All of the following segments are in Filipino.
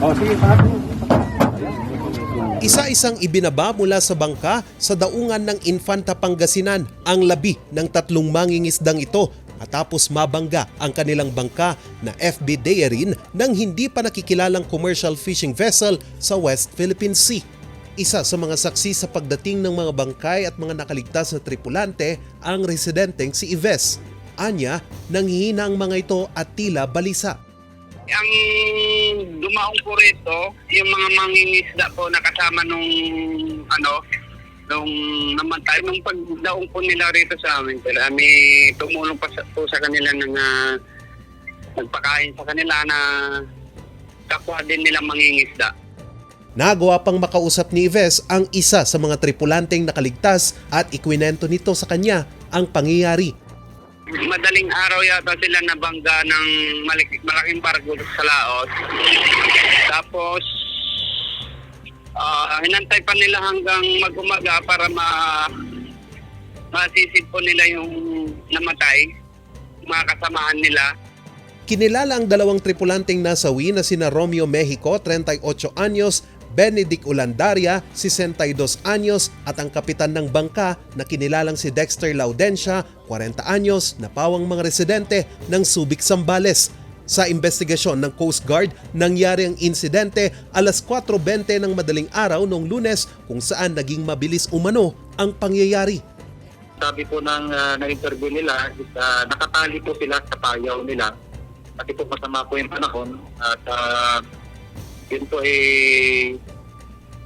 Oh? Isa-isang ibinaba mula sa bangka sa daungan ng Infanta Pangasinan ang labi ng tatlong mangingisdang ito matapos mabangga ang kanilang bangka na FB Daerin ng hindi pa nakikilalang commercial fishing vessel sa West Philippine Sea. Isa sa mga saksi sa pagdating ng mga bangkay at mga nakaligtas na tripulante ang residenteng si Ives. Anya, nanghihina ang mga ito at tila balisa. Ang dumaong po rito, yung mga mangingisda po na kasama nung ano, nung namatay, nung pagdaong po nila rito sa amin, sila, may tumulong pa sa, po sa kanila na na nagpakain sa kanila na kapwa din nila mangingisda. Nagawa pang makausap ni Ives ang isa sa mga tripulanteng nakaligtas at ikwinento nito sa kanya ang pangyayari. Madaling araw yata sila nabangga ng malaki, malaking barko sa Laos. Tapos, ah hinantay pa nila hanggang mag-umaga para ma masisip po nila yung namatay, mga kasamahan nila. Kinilala ang dalawang tripulanteng nasawi na sina Romeo Mexico, 38 anyos, Benedict Ulandaria, 62 anyos at ang kapitan ng bangka na kinilalang si Dexter Laudensia, 40 anyos, na pawang mga residente ng Subic Sambales. Sa investigasyon ng Coast Guard, nangyari ang insidente alas 4.20 ng madaling araw noong lunes kung saan naging mabilis umano ang pangyayari. sabi po ng uh, na-interview nila, ah, nakatali po sila sa payaw nila. Kasi po masama po yung panahon at uh, yun po eh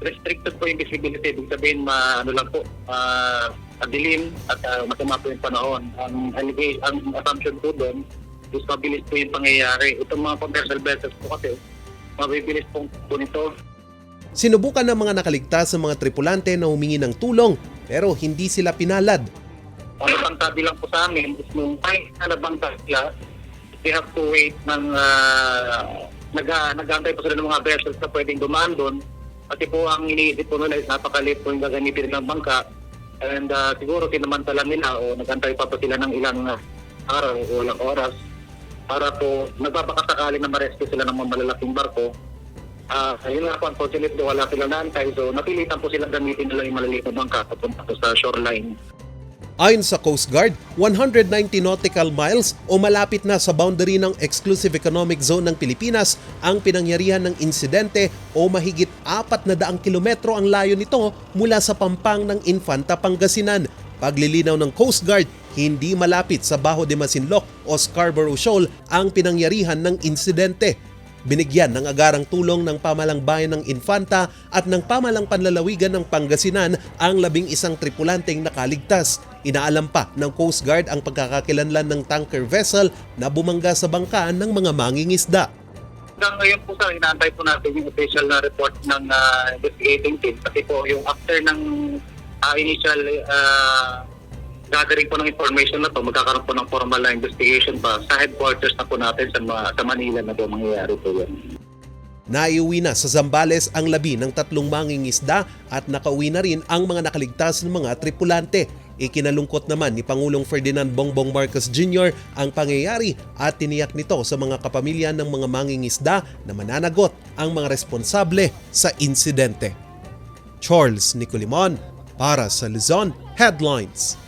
restricted po yung visibility. Ibig sabihin, ma, ano lang po, uh, madilim at uh, masama po yung panahon. Ang, allegation, ang assumption po doon is mabilis po yung pangyayari. Itong mga commercial vessels po kasi, mabibilis po, po nito. Sinubukan ng mga nakaligtas sa mga tripulante na humingi ng tulong pero hindi sila pinalad. Ang isang lang po sa amin is nung time na nabangga sila, they have to wait ng uh, nag nag-aantay po sila ng mga vessels na pwedeng dumaan doon. Kasi po ang iniisip po nila is napakalit po yung gagamitin nilang bangka. And uh, siguro kinamantala nila o nag-antay pa po sila ng ilang uh, araw o ilang oras para po nagbabakasakali na ma-rescue sila ng mga malalaking barko. Ah, yun nga po, unfortunately, wala silang naantay. So, napilitan po silang gamitin nila yung maliliit na bangka papunta po sa shoreline. Ayon sa Coast Guard, 190 nautical miles o malapit na sa boundary ng Exclusive Economic Zone ng Pilipinas ang pinangyarihan ng insidente o mahigit 400 kilometro ang layo nito mula sa pampang ng Infanta, Pangasinan. Paglilinaw ng Coast Guard, hindi malapit sa Baho de Masinloc o Scarborough Shoal ang pinangyarihan ng insidente. Binigyan ng agarang tulong ng pamalang bayan ng Infanta at ng pamalang panlalawigan ng Pangasinan ang labing isang tripulanteng nakaligtas. Inaalam pa ng Coast Guard ang pagkakakilanlan ng tanker vessel na bumangga sa bangkaan ng mga mangingisda. Hanggang ngayon po sa inaantay po natin yung official na report ng ah, investigating team kasi po yung after ng ah, initial ah, gathering po ng information na to, magkakaroon po ng formal na investigation pa sa headquarters na po natin sa, sa Manila na po mangyayari po yun. Naiuwi na sa Zambales ang labi ng tatlong mangingisda at nakauwi na rin ang mga nakaligtas ng mga tripulante. Ikinalungkot naman ni Pangulong Ferdinand Bongbong Marcos Jr. ang pangyayari at tiniyak nito sa mga kapamilya ng mga mangingisda na mananagot ang mga responsable sa insidente. Charles Nicolimon para sa Luzon Headlines.